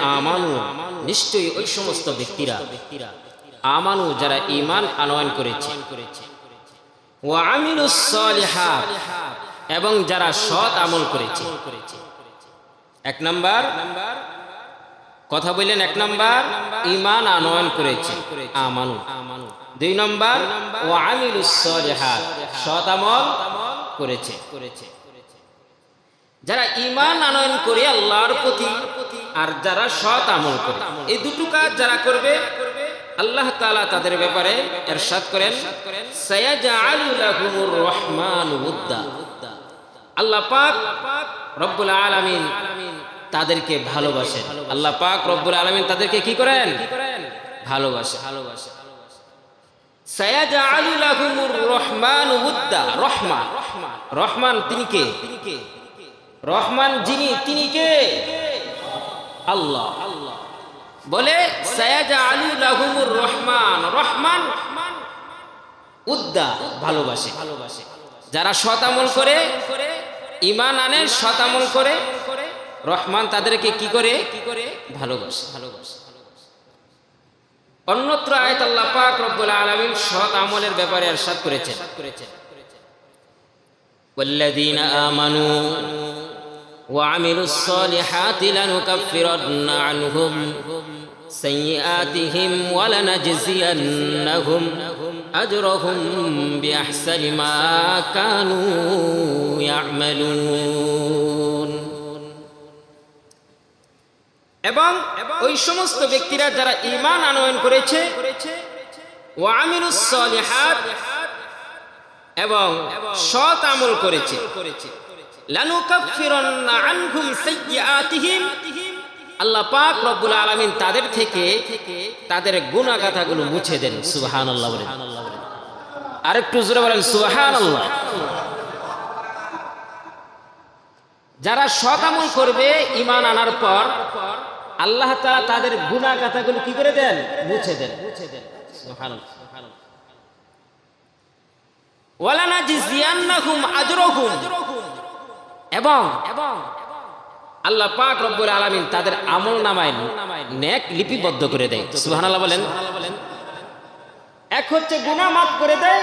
আমানু, নিশ্চয়ই ওই সমস্ত ব্যক্তিরা। আমানু যারা ঈমান আনয়ন করেছে। এবং যারা সৎ আমল করেছে। এক নাম্বার, কথা বললেন এক নাম্বার, ঈমান আনয়ন করেছে আমানু। দুই নাম্বার, ওয়া আমিলুস সৎ আমল করেছে করেছে। যারা ইমান আনয়ন করে আল্লাহর প্রতি আর যারা সৎ আমল করে। এই দুটো কাজ যারা করবে, আল্লাহ তাআলা তাদের ব্যাপারে এরশাদ করেন রহমানু আল্লাহ পাক রব্বুল আলামিন তাদেরকে ভালোবাসেন। আল্লাহ পাক রব্বুল আলামিন তাদেরকে কি করেন? ভালোবাসে ভালোবাসে রহমানু রহমান। রহমান তিনি কে তিনি কে? রহমান যিনি তিনি কে আল্লাহ বলে সায়াজা আলু লাহুমুর রহমান রহমান উদ্দা ভালোবাসে ভালোবাসে যারা শতামল করে ইমান আনে শতামল করে রহমান তাদেরকে কি করে কি করে ভালোবাসে ভালোবাসে অন্যত্র আয়াত আল্লাহ পাক রব্বুল আলামিন সৎ আমলের ব্যাপারে ارشاد করেছেন করেছেন والذين آمنوا وعملوا الصالحات لنكفرن عنهم سيئاتهم ولنجزينهم أجرهم بأحسن ما كانوا يعملون এবং ওই সমস্ত ব্যক্তিরা যারা ঈমান আনয়ন করেছে ও আমিরুস সলিহাত এবং সৎ আমল করেছে লানুকাফিরান্না আনহুম সাইয়্যাতিহিম আল্লাহ পাক রব্বুল আলামিন তাদের থেকে তাদের গাথাগুলো মুছে দেন, সুবহানাল্লাহ বলেন। আরেকটু জোরে বলেন, সুবহানাল্লাহ। যারা সৎ আমল করবে ইমান আনার পর আল্লাহ তাআলা তাদের গুনাহ গাথাগুলো কি করে দেন? মুছে দেন। মুছে দেন ওয়ালানা জিজিয়ান্নাহুম আজরহুম। এবং আল্লাহ পাক রব্বুল আলামিন তাদের আমল নামায় নেক লিপিবদ্ধ করে দেয়। সুবহানাল্লাহ বলেন। এক হচ্ছে গুনাহ মাফ করে দেয়।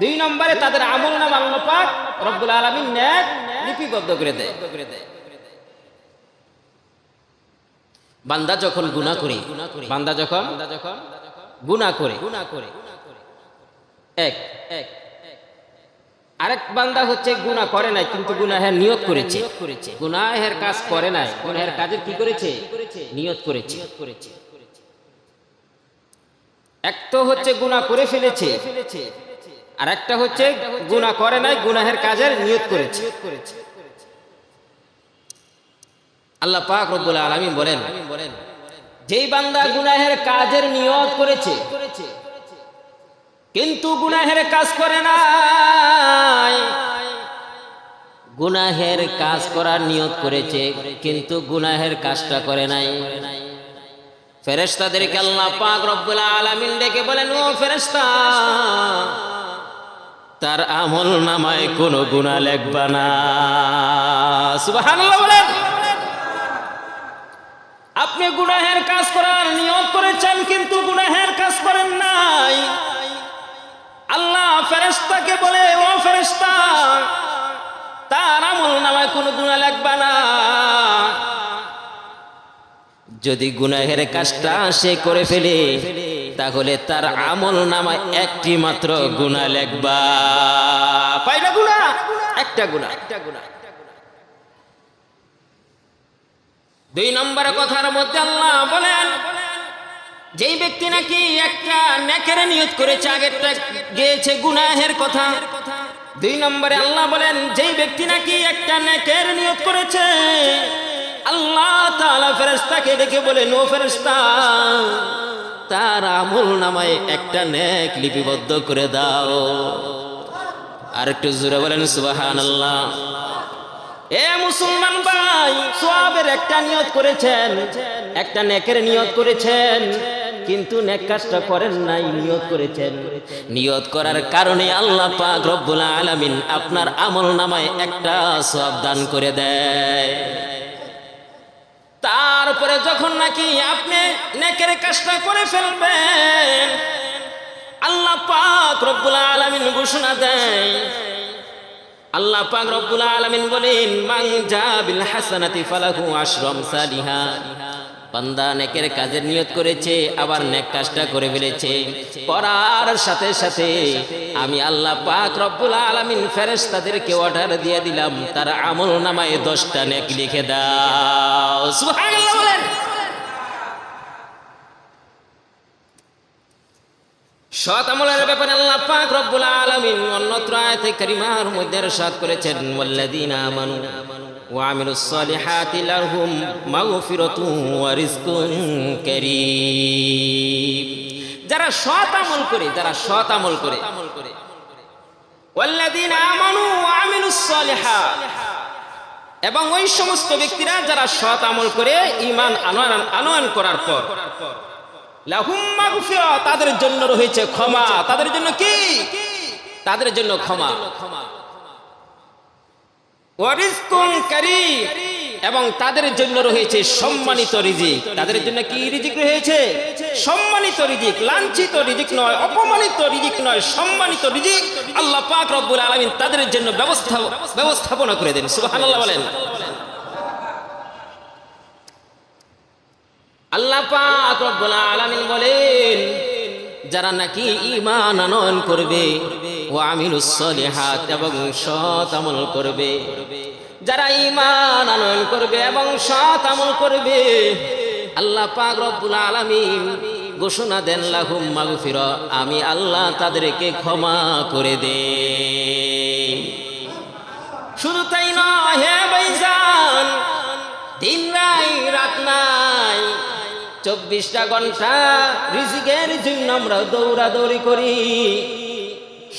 দুই নম্বরে তাদের আমল নাম আল্লাহ পাক রব্বুল আলামিন নেক লিপিবদ্ধ করে দেয়। বান্দা যখন গুনাহ করে, বান্দা যখন গুনাহ করে গুনাহ করে এক এক আরেক বান্দা হচ্ছে গুনাহ করে নাই কিন্তু গুনাহের নিয়ত করেছে। গুনাহের কাজ করে নাই গুনাহের কাজের কি করেছে? নিয়ত করেছে। এক তো হচ্ছে গুনাহ করে ফেলেছে আর একটা হচ্ছে গুনাহ করে নাই গুনাহের কাজের নিয়ত করেছে। আল্লাহ পাক রব্বুল আলামিন বলেন যেই বান্দা গুনাহের কাজের নিয়ত করেছে কিন্তু গুনাহের কাজ করে নাই। গুনাহের কাজ করার নিয়ত করেছে, কিন্তু গুনাহের কাজটা করে নাই। ফেরেশতাদেরকে আল্লাহ পাক রব্বুল আলামিন ডেকে বলেন, ও ফেরেশতা, তার আমল নামায় কোনো গুনাহ লেখবা না। সুবহানাল্লাহ বলেন। আপনি গুনাহের কাজ করার নিয়ত করেছেন, কিন্তু গুনাহের কাজ করেন নাই। আল্লাহ ফেরেস্তাকে বলে, ও ফেরেস্তা তার আমল নামায় কোনো গুণা লাগবে না। যদি গুনাহের কাজটা সে করে ফেলে, তাহলে তার আমল নামায় একটি মাত্র গুণা লেখবা কয়টা গুণা একটা গুণা একটা গুণা দুই নম্বর কথার মধ্যে আল্লাহ বলেন যেই ব্যক্তি নাকি একটা নেকের নিয়ত করেছে, আগেরটা গিয়েছে গুনাহের কথা। দুই নম্বরে আল্লাহ বলেন, যেই ব্যক্তি নাকি একটা নেকের নিয়ত করেছে, আল্লাহ তাআলা ফেরেশতাকে ডেকে বলেন ও ফেরেশতা, তার আমল নামায় একটা নেক লিপিবদ্ধ করে দাও। আর একটু জোরে বলেন, সুবহানাল্লাহ। এ মুসলমান ভাই, সোয়াবের একটা নিয়ত করেছেন, একটা নেকের নিয়ত করেছেন। কিন্তু নেক কাজটা করেন নাই, নিয়ত করেছেন। নিয়ত করার কারণে আল্লাহ পাক রব্বুল আলামিন আপনার আমল নামায় একটা সওয়াব দান করে দেয়। তারপরে যখন নাকি আপনি নেকের কাজটা করে ফেলবেন, আল্লাহ পাক রব্বুল আলামিন ঘোষণা দেয়। আল্লাহ পাক রব্বুল আলামিন বলেন, মান জাবিল হাসানাতি ফালাহু আশরাম সালিহা। বান্দা নেকের কাজের নিয়ত করেছে, আবার নেক কাজটা করে ফেলেছে। করার সাথে সাথে আমি আল্লাহ পাক রব্বুল আলামিন ফেরেশতাদেরকে অর্ডার দিয়ে দিলাম, তার আমল নামায় দশটা নেক লিখে দাও। সুবহানাল্লাহ বলেন। সৎ আমলের ব্যাপারে আল্লাহ পাক রব্বুল আলামিন অন্যত্র আয় আয়াতে কারিমার মধ্যে সাত করেছেন, ওয়াল্লাযীনা আমানু সালিহাতি লাহুম মাগফিরাতু ওয়া রিজকুন কারীম। যারা সৎ আমল করে, যারা সৎ আমল করে। আমানু ওয়া আমিলুস সালিহাত এবং ওই সমস্ত ব্যক্তিরা যারা সৎ আমল করে ইমান আনয়ন করার পর। তাদের জন্য রয়েছে ক্ষমা। তাদের জন্য কি? তাদের জন্য ক্ষমা। কারীম এবং তাদের জন্য রয়েছে সম্মানিত রিজিক। তাদের জন্য কি রিজিক রয়েছে? সম্মানিত রিজিক। লাঞ্ছিত রিজিক নয় অপমানিত রিজিক নয় সম্মানিত রিজিক। আল্লাহ পাক রব্বুল আলামিন তাদের জন্য ব্যবস্থা ব্যবস্থাপনা করে দেন। সুবহানাল্লাহ বলেন। আল্লাহ পাক রব্বুল আলামিন বলেন যারা নাকি ঈমান আনয়ন করবে ও সলিহাত এবং সৎ আমল করবে। যারা ঈমান আনয়ন করবে এবং সৎ আমল করবে, আল্লাহ পাক রব্বুল আলামিন ঘোষণা দেন, লাহুম মাগফিরা, আমি আল্লাহ তাদেরকে ক্ষমা করে দেই শুধু তাই নয়, হে ভাইজান, দিন নাই, রাত নাই, চব্বিশটা ঘণ্টা রিজিকের জন্য আমরা দৌড়াদৌড়ি করি।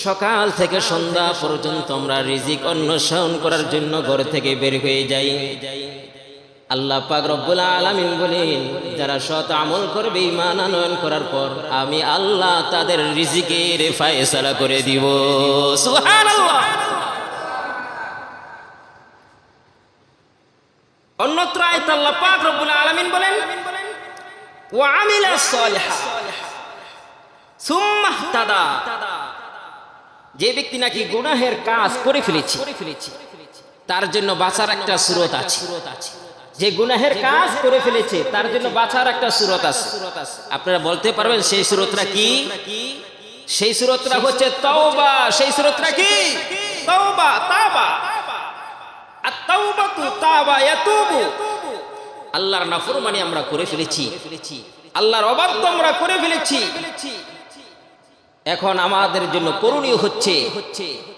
সকাল থেকে সন্ধ্যা পর্যন্ত আমরা রিজিক অন্বেষণ করার জন্য ঘর থেকে বের হয়ে যাই। আল্লাহ পাক রব্বুল আলামিন বলেন, যারা সৎ আমল করবে ইমান আনয়ন করার পর আমি আল্লাহ তাদের রিজিকের ফায়সালা করে দিব। সুবহানাল্লাহ। অন্যত্র আয়াত আল্লাহ পাক রব্বুল আলামিন বলেন, ওয়া আমিলা সালিহা, সুম্মা ইহতাদা। যে ব্যক্তি নাকি গুনাহের কাজ করে ফেলেছে, তার জন্য বাঁচার একটা সুরত আছে। যে গুনাহের কাজ করে ফেলেছে, তার জন্য বাঁচার একটা সুরত আছে। আপনারা বলতে পারবেন, সেই সুরতটা কি? সেই সুরতটা হচ্ছে তওবা। সেই সুরতটা কি? তওবা তাবা আত-তাওবাতু তাবা ইয়াতুবু। আল্লাহর নাফরমানি আমরা করে ফেলেছি। আল্লাহর অবাধ্য আমরা করে ফেলেছি। এখন আমাদের জন্য করণীয় হচ্ছে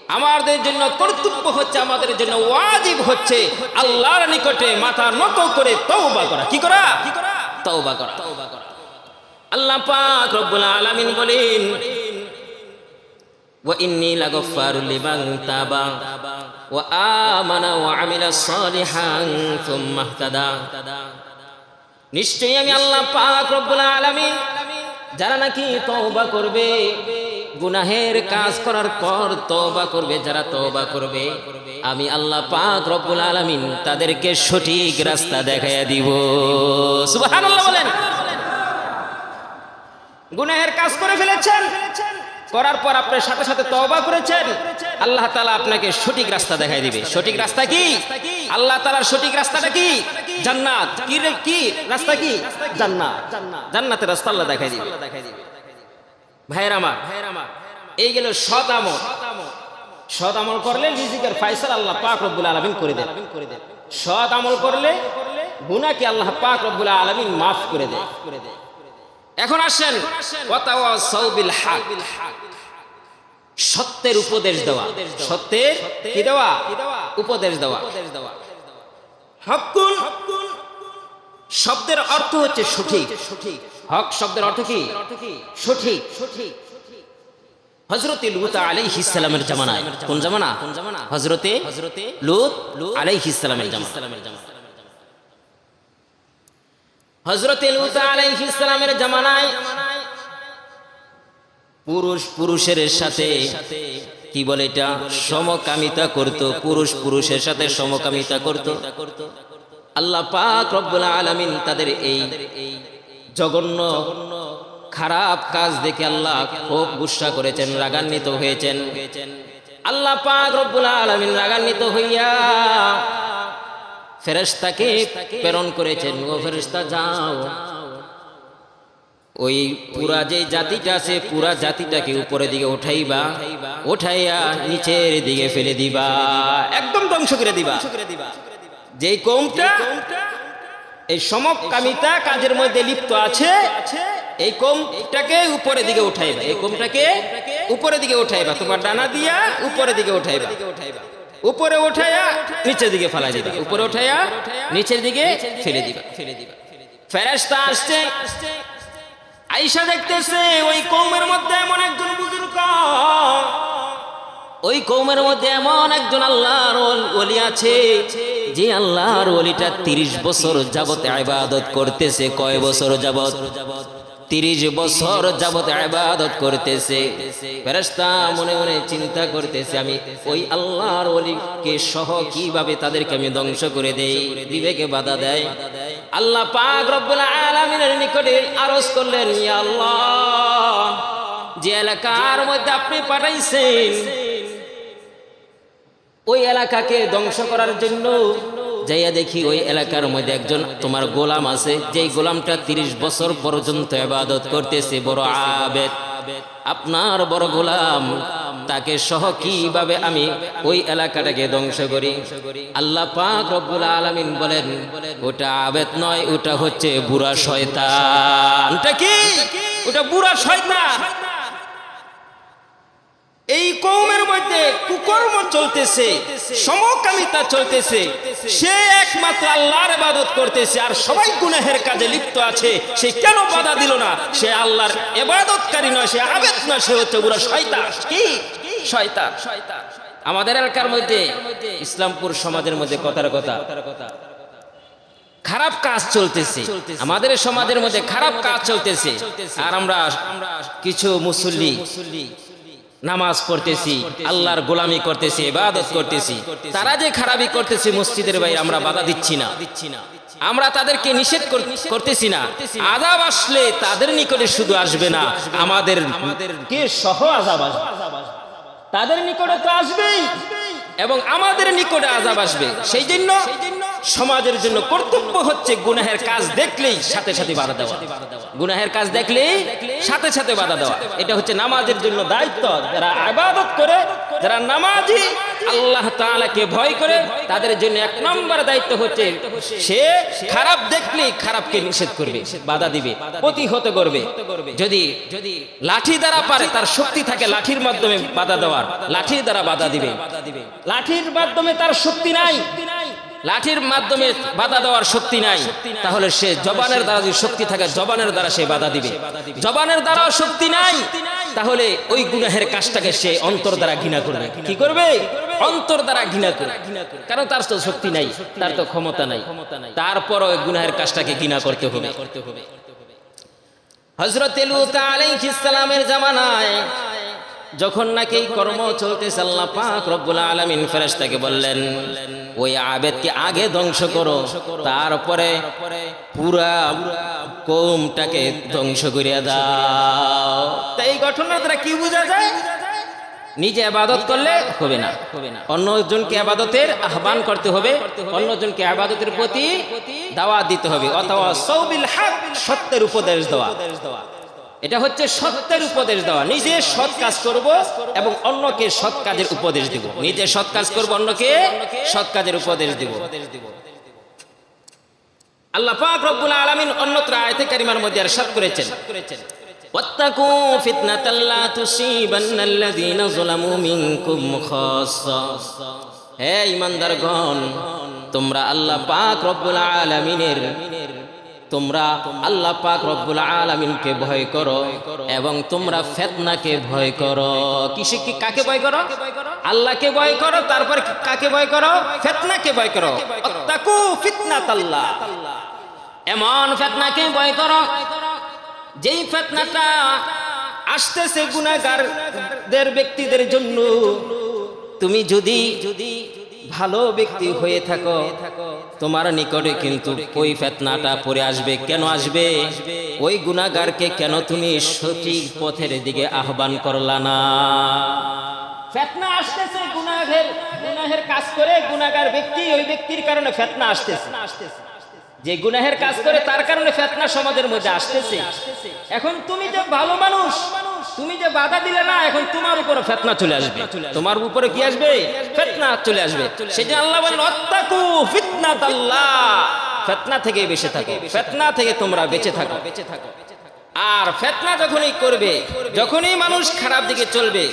আমাদের জন্য কর্তব্য হচ্ছে আমাদের জন্য ওয়াজিব হচ্ছে আল্লাহর নিকটে মাথা নত করে তওবা করা কি করা তওবা করা আল্লাহ পাক রব্বুল আলামিন বলেন وإني لغفار لمن تاب وآمن وعمل صالحا ثم اهتدى নিশ্চয়ই আমি আল্লাহ পাক রব্বুল আলামিন যারা নাকি তওবা করবে, গুনাহের কাজ করার পর তওবা করবে, যারা তওবা করবে, আমি আল্লাহ পাক রব্বুল আলামিন তাদেরকে সঠিক রাস্তা দেখাইয়া দিব। সুবহানাল্লাহ বলেন। গুনাহের কাজ করে ফেলেছেন, করার পর আপনার সাথে সাথে তওবা করেছেন, আল্লাহ তাআলা আপনাকে সঠিক রাস্তা দেখাই দিবে। সঠিক রাস্তা কি? আল্লাহ তাআলার সঠিক রাস্তাটা কি? জান্নাত। কি রে, কি? রাস্তা কি? জান্নাত। জান্নাতের রাস্তা আল্লাহ দেখাই দিবে। ভাইয়ের আমার, এই গেল সৎ আমল। সৎ আমল করলে রিজিকের ফায়সাল আল্লাহ পাক রব্বুল আলামিন করে দেন। সৎ আমল করলে গুনাহকে আল্লাহ পাক রব্বুল আলামিন মাফ করে দেয় এখন আসেন সত্যের উপদেশ দেওয়া। সত্যের কি দেওয়া? উপদেশ দেওয়া। শব্দের অর্থ হচ্ছে সঠিক। হক শব্দের অর্থ কি? সঠিক। হজরতে লুত আলাইহিস সালামের জামানায়। কোন জামানা? কোন জামানা হজরতে হজরতে লুত জামানা হজরত ইসলামের জামানায় পুরুষ পুরুষের সাথে কি বলে এটা? সমকামিতা করত, পুরুষ পুরুষের সাথে সমকামিতা করত। আল্লাহ পাক রব্বুল আলামিন তাদের এই জঘন্য, খারাপ কাজ দেখে আল্লাহ খুব গুসা করেছেন, রাগান্বিত হয়েছেন। আল্লাহ পাক রব্বুল আলামিন রাগান্বিত হইয়া ফেরেশতাকে প্রেরণ করেছেন। ও ফেরেশতা, যাও। ওই পুরা যে জাতিটা আছে, পুরা জাতিটাকে উপরের দিকে উঠাইবা, উঠাইয়া নিচের দিকে ফেলে দিবা। একদম ধ্বংস করে দিবা। যেই কৌমটা, এই সমকামিতা কাজের মধ্যে লিপ্ত আছে, এই কোমটাকে উপরের দিকে উঠাইবা। এই কোমটাকে উপরের দিকে উঠাইবা। তোমার ডানা দিয়া উপরের দিকে উঠাইবা। উপরে উঠাইয়া নিচের দিকে ফেলা দিবা। উপরে উঠাইয়া নিচের দিকে ফেলে দিবা। ফেলে দিবা। ফেরেশতা আসছে। আইসা দেখতেছে, ওই কৌমের মধ্যে এমন একজন বুজুর্গ। ওই কৌমের মধ্যে এমন একজন আল্লাহর ওল- আছে, যে আল্লাহর ওলিটা তিরিশ বছর যাবত ইবাদত করতেছে। কয় বছর যাবত? তিরিশ বছর যাবত ইবাদত করতেছে। ফেরেশতা মনে মনে চিন্তা করতেছে, আমি ওই আল্লাহর ওলিকে সহ কীভাবে তাদেরকে আমি ধ্বংস করে দেই? বিবেকে বাধা দেয়? আল্লাহ পাক রব্বুল আলামিনের নিকটে আরজ করলেন আল্লাহ, যে এলাকার মধ্যে আপনি পাঠাইছেন, ওই এলাকাকে ধ্বংস করার জন্য যাইয়া দেখি ওই এলাকার মধ্যে একজন তোমার গোলাম আছে, যেই গোলামটা তিরিশ বছর পর্যন্ত এবাদত করতেছে, বড় আবেদ। আপনার বড় গোলাম তাকে সহ কীভাবে আমি ওই এলাকাটাকে ধ্বংস করি? আল্লাহ পাক রব্বুল আলামিন বলেন, ওটা আবেদ নয়, ওটা হচ্ছে বুড়া শয়তান। ওটা কি? ওটা বুড়া শয়তান। এই কৌমের মধ্যে কুকর্ম চলতেছে, সমকামিতা চলতেছে। সে একমাত্র আল্লাহর ইবাদত করতেছে, আর সবাই গুনাহের কাজে লিপ্ত আছে। সে কেন বাধা দিল না? সে আল্লাহর ইবাদতকারী নয়, সে আবেদ নয়, সে হচ্ছে পুরো শয়তান। কি? শয়তান। আমাদের এলাকার মধ্যে ইসলামপুর সমাজের মধ্যে কথার কথা। খারাপ কাজ চলতেছে। আমাদের সমাজের মধ্যে খারাপ কাজ চলতেছে। আর আমরা কিছু মুসল্লি নামাজ পড়তেছি, আল্লাহর গোলামি করতেছি, ইবাদত করতেছি। তারা যে খারাপি করতেছে মসজিদের বাইরে আমরা বাধা দিচ্ছি না। আমরা তাদেরকে নিষেধ করতেছি না। আজাব আসলে তাদের নিকটে শুধু আসবে না। আমাদের কে সহ আজাব আসবে? তাদের নিকটে তো আসবেই এবং আমাদের নিকটে আজাব আসবে। সেই জন্য সমাজের জন্য কর্তব্য হচ্ছে গুনাহের কাজ দেখলেই সাথে সাথে বাধা দেওয়া। গুনাহের কাজ দেখলেই সাথে সাথে বাধা দেওয়া। এটা হচ্ছে নামাজের জন্য দায়িত্ব। যারা আবাদত করে, যারা নামাজি, আল্লাহ তাআলাকে ভয় করে, তাদের জন্য এক নম্বর দায়িত্ব হচ্ছে সে খারাপ দেখলে খারাপকে নিষেধ করবে, বাধা দিবে, প্রতিহত করবে। যদি যদি লাঠি দ্বারা পারে, তার শক্তি থাকে লাঠির মাধ্যমে বাধা দেওয়ার। লাঠির দ্বারা বাধা দিবে। লাঠির মাধ্যমে তার শক্তি নাই। লাঠির মাধ্যমে বাধা দেওয়ার শক্তি নাই। তাহলে সে জবানের দ্বারা যদি শক্তি থাকে জবানের দ্বারা সে বাধা দিবে। জবানের দ্বারাও শক্তি নাই। তাহলে ওই গুনাহের কাজটাকে সে অন্তর দ্বারা ঘৃণা করবে। কি করবে? অন্তর দ্বারা ঘৃণা করবে। কারণ তার তো শক্তি নাই। তার তো ক্ষমতা নাই। তারপর ওই গুনাহের কাজটাকে ঘৃণা করতে হবে। হজরত জামানায় যখন নাকি এই কর্ম চলতেছে, আল্লাহ পাক রব্বুল আলামিন ফেরেশতাকে বললেন, ওই আবেদকে আগে ধ্বংস করো, তারপরে পুরা কৌমটাকে ধ্বংস করিয়া দাও। তাই এই দ্বারা কি বোঝা যায়? নিজে আবাদত করলে হবে না। অন্যজনকে আবাদতের আহ্বান করতে হবে, অন্যজনকে আবাদতের প্রতি দাওয়া দিতে হবে, অথবা সৌবিল হক সত্যের উপদেশ দেওয়া। এটা হচ্ছে সত্যের উপদেশ দেওয়া নিজে সৎ কাজ করব এবং অন্যকে সৎ কাজের উপদেশ দিব নিজে সৎ কাজ করব অন্যকে সৎ কাজের উপদেশ দিব আল্লাহ পাক রব্বুল আলামিন অন্যত্র আয়াতে কারিমার মধ্যে ارشاد করেছেন ওয়াত্তাকু ফিতনাতাল লা তুসিবান্নাল্লাযীনা যালামু মিনকুম খাসসা হে ঈমানদারগণ তোমরা আল্লাহ পাক রব্বুল আলামিনের তোমরা আল্লাহ পাক রব্বুল আলামিনকে ভয় করো এবং তোমরা ফেতনাকে ভয় করো। কিসে কি কাকে ভয় করো? আল্লাহকে ভয় করো, তারপর কাকে ভয় করো? ফেতনাকে ভয় করো। ওয়াত্তাকু ফিতনাতাল্লাহ। এমন ফেতনাকে ভয় করো, যেই ফেতনাটা আসতেছে গুনাহগারদের ব্যক্তিদের জন্য। তুমি যদি যদি ভালো ব্যক্তি হয়ে থাকো। তোমার নিকটে কিন্তু ওই ফেতনাটা পরে আসবে। কেন আসবে? ওই গুণাগারকে কেন তুমি সঠিক পথের দিকে আহ্বান করলা না? ফেতনা আসতেছে কাজ করে গুনাহগার ব্যক্তি ওই ব্যক্তির কারণে ফেতনা আসতেছে। যে গুনাহের কাজ করে তার কারণে ফেতনা সমাজের মধ্যে আসতেছে। এখন তুমি যে ভালো মানুষ তুমি যে বাধা দিলে না, এখন তোমার উপরে ফেতনা চলে আসবে। তোমার উপরে কি আসবে? ফেতনা চলে আসবে। সেই সেটা আল্লাহ বলেন অত্যাকু ফিতনাত আল্লাহ ফেতনা থেকে বেঁচে থাকো। ফেতনা থেকে তোমরা বেঁচে থাকো। বেঁচে থাকো আর ফেতনা যখনই করবে, যখনই মানুষ খারাপ দিকে চলবে,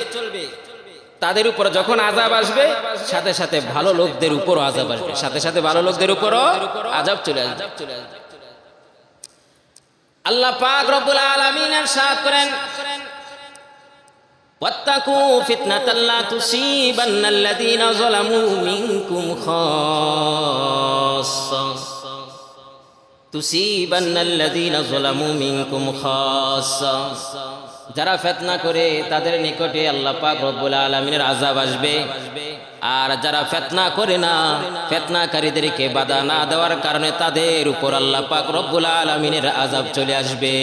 তাদের উপর যখন আজাব আসবে, সাথে সাথে ভালো লোকদের উপরও আজাব আসবে। সাথে সাথে ভালো লোকদের উপরও আজাব চলে আসবে। আল্লাহ পাক রব্বুল আলামিন সাথ করেন واتقوا فتنة لا تصيبن الذين ظلموا منكم خاصة তুসিবান্না আল্লাযীনা যালামু মিনকুম খাসসা যারা ফিতনা করে তাদের নিকটে আল্লাহ পাক রব্বুল আলামিনের আযাব আসবে আর যারা ফিতনা করে না ফিতনাকারীদেরকে বাধা না দেওয়ার কারণে তাদের উপর আল্লাহ পাক রব্বুল আলামিনের আযাব চলে আসবে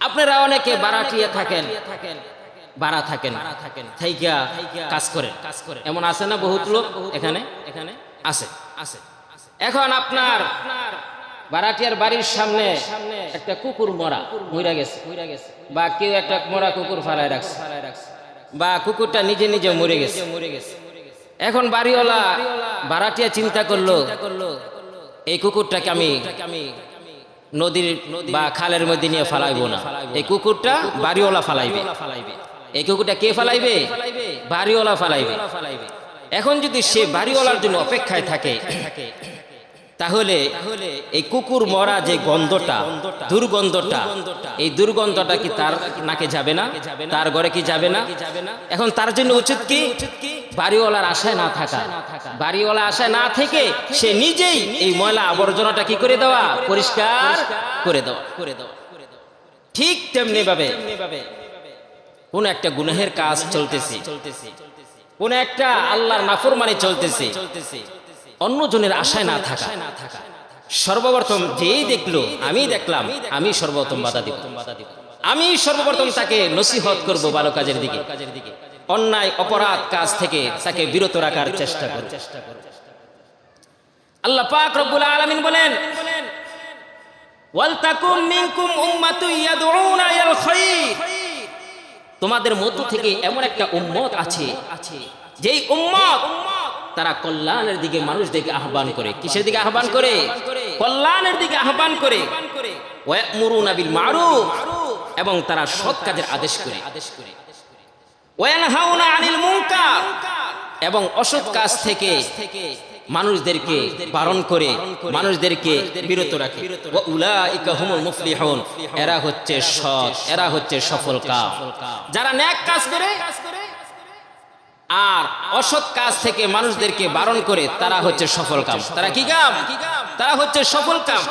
আপনারা অনেকে বারাটিয়া থাকেন। বাড়া থাকেন। থাইকা কাজ করেন। কাজ করে এমন আছে না বহুত লোক? এখানে? এখানে? আছে। আছে। এখন আপনার বারাটিয়ার বাড়ির সামনে একটা কুকুর মরা মরা গেছে। গেছে। বা কেউ একটা মরা কুকুর ফালায় রাখছে। বা কুকুরটা নিজে নিজে মরে গেছে। মরে গেছে। এখন বাড়িওয়ালা বারাটিয়া চিন্তা করল এই কুকুরটাকে আমি নদীর বা খালের মধ্যে নিয়ে ফালাইবো না। এই কুকুরটা বাড়িওয়ালা ফালাইবে। এই কুকুরটা কে ফালাইবে? বাড়িওয়ালা ফালাইবে। এখন যদি সে বাড়িওয়ালার জন্য অপেক্ষায় থাকে তাহলে এই কুকুর মরা যে গন্ধটা দুর্গন্ধটা এই দুর্গন্ধটা কি তার নাকে যাবে না? তার ঘরে কি যাবে না? এখন তার জন্য উচিত কি? বাড়িওয়ালার আশায় না থাকা। বাড়িওয়ালা আশায় না থেকে সে নিজেই এই ময়লা আবর্জনাটা কি করে দেওয়া? পরিষ্কার করে দেওয়া। করে দেওয়া। ঠিক তেমনি ভাবে কোন একটা গুনাহের কাজ চলতেছে। কোন একটা আল্লাহর নাফরমানি চলতেছে। চলতেছে। অন্যজনের আশায় না থাকা। সর্বপ্রথম যেই দেখল আমি দেখলাম আমি সর্বপ্রথম বাধা দিব। আমি সর্বপ্রথম তাকে নসিহত করব ভালো কাজের দিকে। কাজের দিকে। অন্যায়, অপরাধ কাজ থেকে তাকে বিরত রাখার চেষ্টা করব আল্লাহ পাক রব্বুল আলামিন বলেন, ওয়ালতাকুম মিনকুম উম্মাতুন ইয়াদউনা ইলাল খায়র তোমাদের মধ্য থেকে এমন একটা উম্মত আছে, যেই উম্মত তারা কল্যাণের দিকে মানুষদেরকে আহ্বান করে। কিসের দিকে আহ্বান করে? কল্যাণের দিকে আহ্বান করে। ওয়ামুরুনা বিল মারুফ এবং তারা সৎ কাজের আদেশ করে আদেশ করে। ওয়ানহাউনা আনিল মুনকার। এবং অসৎ কাজ থেকে মানুষদেরকে বারণ করে মানুষদেরকে বিরত রাখে। এরা হচ্ছে সৎ এরা হচ্ছে সফল কাম যারা ন্যাক কাজ করে আর অসৎ কাজ থেকে মানুষদেরকে বারণ করে তারা হচ্ছে সফল কাম। তারা কি কাম? তারা হচ্ছে সফল কাম।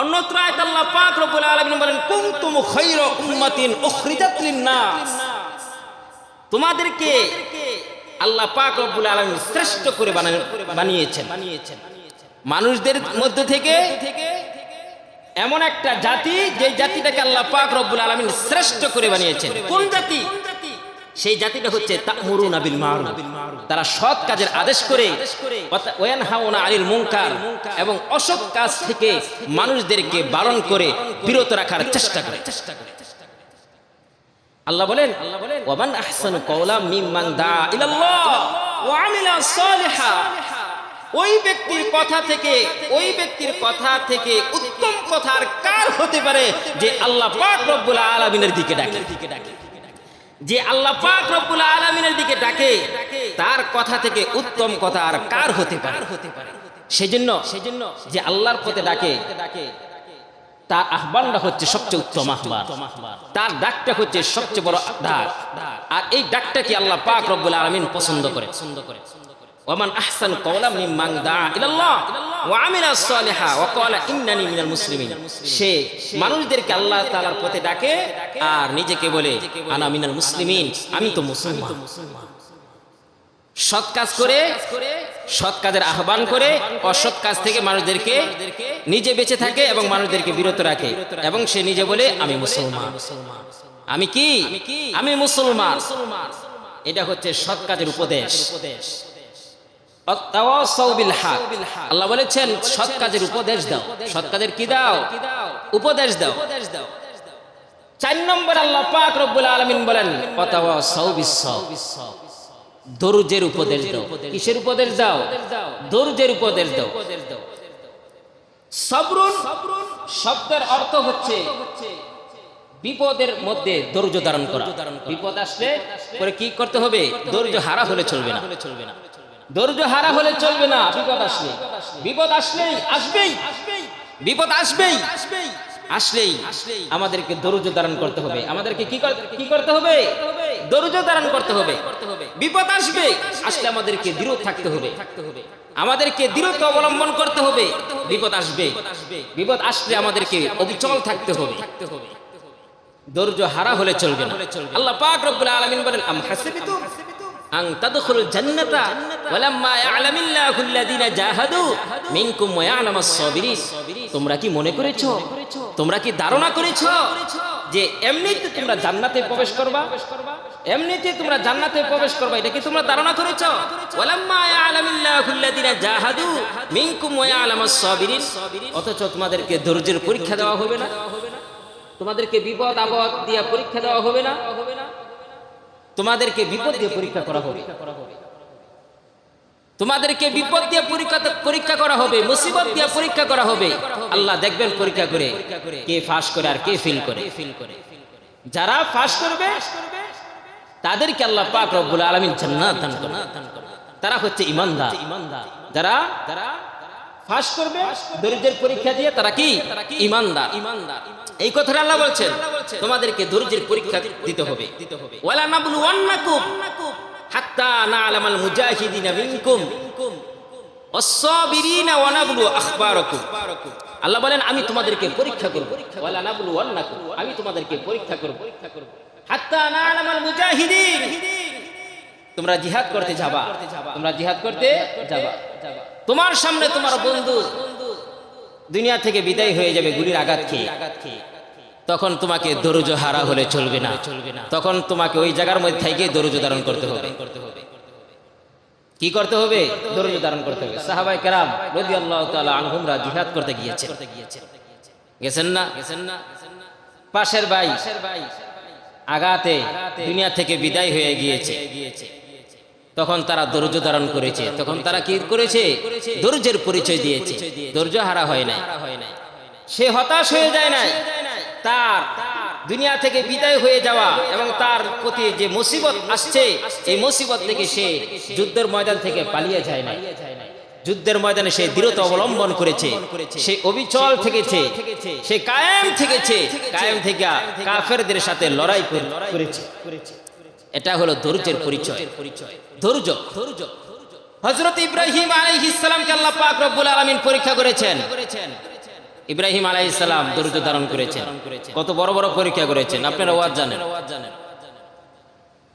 অন্যত্র আল্লাহ পাক রব্বুল আলামিন বলেন কুনতুম খায়রা উম্মাতিন উখরিজাত লিন-নাস। তোমাদেরকে আল্লাহ পাক রব্বুল আলামিন শ্রেষ্ঠ করে বানিয়েছেন বানিয়েছেন। মানুষদের মধ্য থেকে এমন একটা জাতি যে জাতিটাকে আল্লাহ পাক রব্বুল আলামিন শ্রেষ্ঠ করে বানিয়েছেন। কোন জাতি? সেই জাতিটা হচ্ছে তারা সৎ কাজের আদেশ করে ওয়ানহাউনা আনিল মুনকার এবং অসৎ কাজ থেকে মানুষদেরকে বারণ করে বিরত রাখার চেষ্টা করে চেষ্টা করে। আল্লাহ বলেন ওয়ামান আহসানু কওলা মিম্মান দা ইলাল্লাহ ওয়া আমিলা সালিহা। ওই ব্যক্তির কথা থেকে, ওই ব্যক্তির কথা থেকে উত্তম কথার কার হতে পারে যে আল্লাহ পাক রব্বুল আলামিনের দিকে ডাকে? দিকে ডাকে যে আল্লাহ পাক রব্বুল আলামিনের দিকে ডাকে, তার কথা থেকে উত্তম কথা আর কার হতে পারে? হতে পারে সেজন্য সেজন্য যে আল্লাহর পথে ডাকে ডাকে তার আহ্বানটা হচ্ছে সবচেয়ে উত্তম আহ্বান। তার ডাকটা হচ্ছে সবচেয়ে বড় ডাক আর এই ডাকটাকে আল্লাহ পাক রব্বুল আলামিন পছন্দ করে। পছন্দ করে ওমান আহসান কওলাম মিম্মান দা ইলাল্লাহ ওয়া আমিলা সালিহা ওয়া ক্বালা ইন্নানি মিনাল মুসলিমিন। সে মানুষদেরকে আল্লাহ তাআলার পথে ডাকে আর নিজেকে বলে, আনা মিনাল মুসলিমিন, আমি তো মুসলমান। সৎ কাজ করে সৎ কাজের আহ্বান করে অসৎ কাজ থেকে মানুষদেরকে নিজে বেঁচে থাকে এবং মানুষদেরকে বিরত রাখে। এবং সে নিজে বলে আমি মুসলমান। আমি কি? আমি মুসলমান। এটা হচ্ছে সৎ কাজের উপদেশ। আল্লাহ বলেছেন সৎ কাজের উপদেশ দাও। সৎ কাজের কি দাও? উপদেশ দাও। চার নম্বর আল্লাহ পাক রব্বুল আলামিন বলেন দরুজের উপদেশ দাও। কিসের উপদেশ দাও? দরুজের উপদেশ দাও। সবরুন, শব্দের অর্থ হচ্ছে বিপদের মধ্যে ধৈর্য ধারণ করা। বিপদ আসলে পরে কি করতে হবে? ধৈর্য হারা হলে চলবে না। চলবে না ধৈর্য হারা হলে চলবে না, বিপদ আসলে। বিপদ আসলেই আসবেই। বিপদ আসবেই। আসবেই আসলেই আমাদেরকে ধৈর্য ধারণ করতে হবে। আমাদেরকে কি করতে হবে? ধৈর্য ধারণ করতে হবে। বিপদ আসবে আসলে আমাদেরকে দৃঢ় থাকতে হবে। আমাদেরকে দৃঢ়তা অবলম্বন করতে হবে। বিপদ আসবে। বিপদ আসলে আমাদেরকে অবিচল থাকতে হবে। ধৈর্য হারা হলে চলবে না। আল্লাহ পাক রব্বুল আলামিন বলেন আম হাসিবিতুম আন তাদখুলুল জান্নাতা ওয়ালাম্মা ইয়ালামিল্লাহু আল্লাযীনা জাহাদু মিনকুম ওয়া ইয়ালামাস সাবিরিন। তোমরা কি মনে করেছ? তোমরা কি ধারণা করেছ যে এমনিতে তোমরা জান্নাতে প্রবেশ করবা? এমনিতে তোমরা জান্নাতে প্রবেশ করবে, এটা কি তোমরা ধারণা করেছ? অথচ তোমাদেরকে ধৈর্যের পরীক্ষা দেওয়া হবে না। তোমাদেরকে বিপদ, আপদ দিয়ে পরীক্ষা দেওয়া হবে না। তোমাদেরকে বিপদ দিয়ে পরীক্ষা করা হবে। তোমাদেরকে বিপদ দিয়ে পরীক্ষা পরীক্ষা করা হবে, মুসিবত দিয়ে পরীক্ষা করা হবে। আল্লাহ দেখবেন পরীক্ষা করে, কে ফাঁস করে আর কে ফিল করে। যারা ফাঁস করবে তাদেরকে আল্লাহ পাক রব্বুল আলামিন জান্নাত দান করে। তারা হচ্ছে ইমানদার। ইমানদার যারা যারা ফাঁস করবে, দরিদ্রের পরীক্ষা দিয়ে তারা কি? ইমানদার। ইমানদার এই কথাটা আল্লাহ বলছেন, তোমাদেরকে দরিদ্রের পরীক্ষা দিতে হবে। ওয়ালা নাবলু ওয়ান্নাকুম হাত্তা না'লামাল মুজাহিদিনা মিনকুম আখবারাকুম। আল্লাহ বলেন, আমি তোমাদেরকে পরীক্ষা করব। ওয়ালা ওয়ান্নাকুম আমি তোমাদেরকে পরীক্ষা করব। না'লামাল মুজাহিদিন তোমরা জিহাদ করতে যাবা। তোমরা জিহাদ করতে যাবা। তোমার সামনে তোমার বন্ধু দুনিয়া থেকে বিদায় হয়ে যাবে গুলির আঘাত খেয়ে। তখন তোমাকে দরুজ হারা হলে চলবে না। চলবে না তখন তোমাকে ওই জায়গার মধ্যে থেকে দরুজ ধারণ করতে হবে। কি করতে হবে? দরুজ ধারণ করতে হবে। সাহাবাই কেরাম রদি আল্লাহ তাআলা আনহুমরা জিহাদ করতে গিয়েছে গেছেন না গেছেন না? পাশের ভাই। আগাতে দুনিয়া থেকে বিদায় হয়ে গিয়েছে। তখন তারা ধৈর্য ধারণ করেছে। তখন তারা কি করেছে? ধৈর্যের পরিচয় দিয়েছে। ধৈর্য হারা হয় নাই। সে হতাশ হয়ে যায় নাই। তার দুনিয়া থেকে বিদায় হয়ে যাওয়া এবং তার প্রতি যে মুসিবত আসছে, এই মুসিবত থেকে সে যুদ্ধের ময়দান থেকে পালিয়ে যায় না যুদ্ধের ময়দানে সে দৃঢ়তা অবলম্বন করেছে সে অবিচল থেকেছে সে কায়েম থেকেছে কায়েম থেকে কাফেরদের সাথে লড়াই করে- করেছে। এটা হলো ধৈর্যের পরিচয়। ধৈর্য। ধৈর্য। হজরত ইব্রাহিম আলাইহিস সালামকে আল্লাহ পাক রব্বুল আলামিন পরীক্ষা করেছেন। ইব্রাহিম আলাইহিস সালাম ধৈর্য ধারণ করেছেন। কত বড় বড় পরীক্ষা করেছেন। আপনারা ওয়াজ জানেন।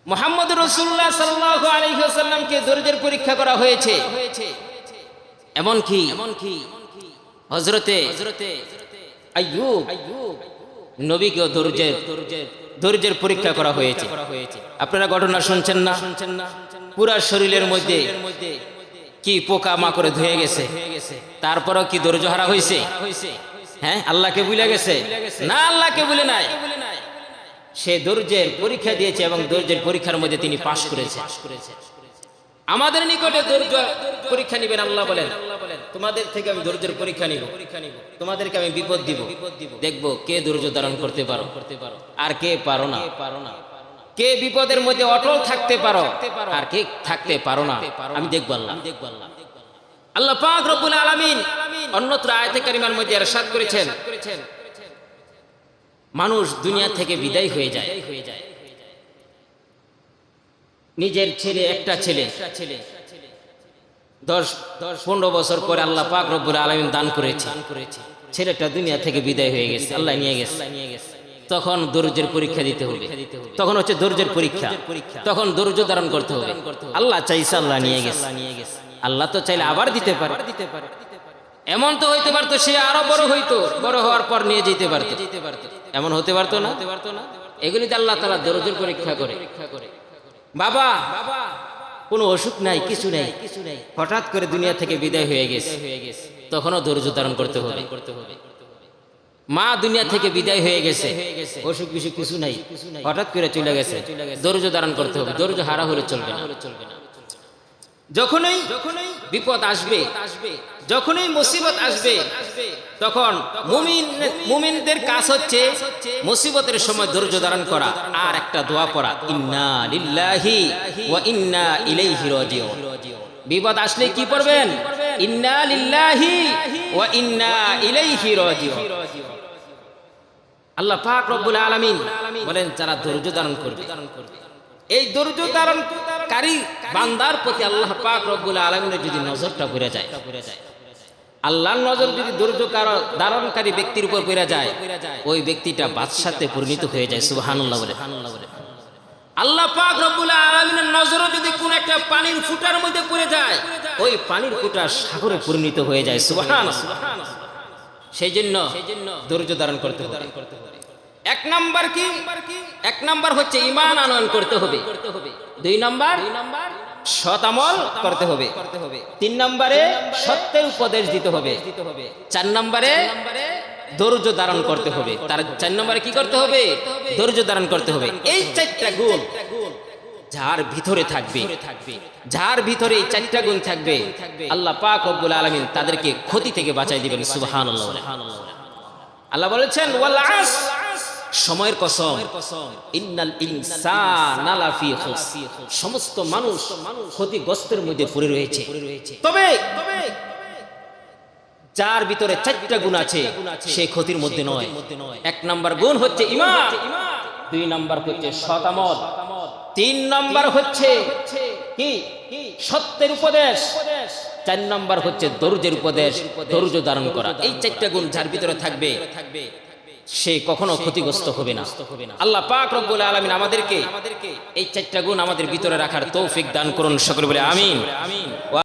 মোহাম্মদ রসুল্লাহ সাল্লাল্লাহু আলাইহি ওয়াসাল্লামকে ধৈর্যের পরীক্ষা করা হয়েছে। এমন কি? এমন কি? হযরতে হযরতে আইয়ুব আইয়ুব ধৈর্যের ধৈর্যের পরীক্ষা করা হয়েছে। আপনারা ঘটনা শুনছেন না? শুনছেন না? পুরা শরীরের মধ্যে কি পোকা মাকড়ে ধুয়ে গেছে? তারপরও কি ধৈর্য হারা হয়েছে হ্যাঁ আল্লাহকে ভুলে গেছে? না আল্লাহকে ভুলে নাই। সে ধৈর্যের পরীক্ষা দিয়েছে এবং ধৈর্যের পরীক্ষার মধ্যে তিনি পাশ করেছে। আমাদের নিকটে ধৈর্য পরীক্ষা নিবেন আল্লাহ বলেন। তোমাদের থেকে আমি ধৈর্যের পরীক্ষা নিব। তোমাদেরকে আমি বিপদ দিব। দেখব কে ধৈর্য ধারণ করতে পারো। আর কে পারো না। পারো না কে বিপদের মধ্যে অটল থাকতে পারো, আর কে থাকতে পারো না। আমি দেখব আল্লাহ। দেখব আল্লাহ আল্লাহ পাক রব্বুল আলামিন অন্যত্র আয়াতে কারিমার মধ্যে ইরশাদ করেছেন, মানুষ দুনিয়া থেকে বিদায় হয়ে যায়। নিজের ছেলে, একটা ছেলে। দশ দশ, পনেরো বছর পরে আল্লাহ পাক রব্বুল আলমিন দান করেছে। ছেলেটা দুনিয়া থেকে বিদায় হয়ে গেছে, আল্লাহ নিয়ে গেছে। তখন ধৈর্যের পরীক্ষা দিতে হবে। তখন হচ্ছে ধৈর্যের পরীক্ষা। তখন ধৈর্য ধারণ করতে হবে। আল্লাহ চাইছে আল্লাহ নিয়ে গেছে। আল্লাহ তো চাইলে আবার দিতে পারে। এমন তো হইতে পারতো, সে আরও বড় হইতো, বড় হওয়ার পর নিয়ে যেতে পারতো। এমন হতে পারতো না? হতে পারতো না এগুলিতে আল্লাহ তালা দরজের পরীক্ষা করে। বাবা বাবা কোনো অসুখ নাই, কিছু নাই। কিছু নাই হঠাৎ করে দুনিয়া থেকে বিদায় হয়ে গেছে। তখনও ধৈর্য ধারণ করতে হবে। করতে হবে মা দুনিয়া থেকে বিদায় হয়ে গেছে। অসুখ বিসুখ কিছু নাই। হঠাৎ করে চলে গেছে। ধৈর্য ধারণ করতে হবে। ধৈর্য হারা হলে চলবে না। যখনই যখনই বিপদ আসবে আসবে যখনই মুসিবত আসবে, তখন মুমিন মুমিনদের কাজ হচ্ছে মুসিবতের সময় ধৈর্য ধারণ করা। আর একটা দোয়া পড়া, ইন্না লিল্লাহি ওয়া ইন্না ইলাইহি রাজিউন। বিপদ আসলে কি পড়বেন? ইন্না লিল্লাহি ওয়া ইন্না ইলাইহি রাজিউন। আল্লাহ পাক রব্বুল আলামিন বলেন, যারা ধৈর্য ধারণ করবে। এই ধৈর্য ধারণকারী বান্দার প্রতি আল্লাহ পাক রব্বুল আলমিনের যদি নজরটা ঘুরে যায় আল্লাহর নজর যদি কারও ধারণকারী ব্যক্তির উপর পড়ে যায়, ওই ব্যক্তিটা বাদশাতে পরিণত হয়ে যায়, সুবহানাল্লাহ বলে। আল্লাহ পাক রব্বুল আলামিনের নজরও যদি কোন একটা পানির ফুটার মধ্যে পড়ে যায়, ওই পানির ফুটা সাগরে পরিণত হয়ে যায়, সুবহানাল্লাহ। সেই জন্য ধৈর্য ধারণ করতে হবে। এক নাম্বার কি? এক নাম্বার হচ্ছে ইমান আনয়ন করতে হবে। দুই নাম্বার? সৎ আমল করতে হবে। তিন নম্বরে সত্যের উপদেশ দিতে হবে। চার নম্বরে ধৈর্য ধারণ করতে হবে। তার চার নম্বরে কি করতে হবে? ধৈর্য ধারণ করতে হবে। এই চারটা গুণ যার ভিতরে থাকবে, যার ভিতরে এই চারটা গুণ থাকবে, আল্লাহ পাক রব্বুল আলামিন তাদেরকে ক্ষতি থেকে বাঁচাই দিবেন। সুবহানাল্লাহ। আল্লাহ বলেছেন, ওয়াল আস সময়ের কসম, ইন্নাল ইনসানা লাফি সমস্ত মানুষ ক্ষতিগ্রস্তের মধ্যে পড়ে রয়েছে। তবে যার ভিতরে চারটা গুণ আছে, সে ক্ষতির মধ্যে নয়। এক নাম্বার গুণ হচ্ছে ইমান, দুই নাম্বার হচ্ছে শতামত তিন নাম্বার হচ্ছে কি? সত্যের উপদেশ, চার নাম্বার হচ্ছে দরুজের উপদেশ দরুজ ধারণ করা। এই চারটা গুণ যার ভিতরে থাকবে থাকবে? সে কখনো ক্ষতিগ্রস্ত হবে না। আল্লাহ পাক রব্বুল আলমিন আমাদেরকে এই চারটা গুণ আমাদের ভিতরে রাখার তৌফিক দান করুন। সকলে বলে আমিন।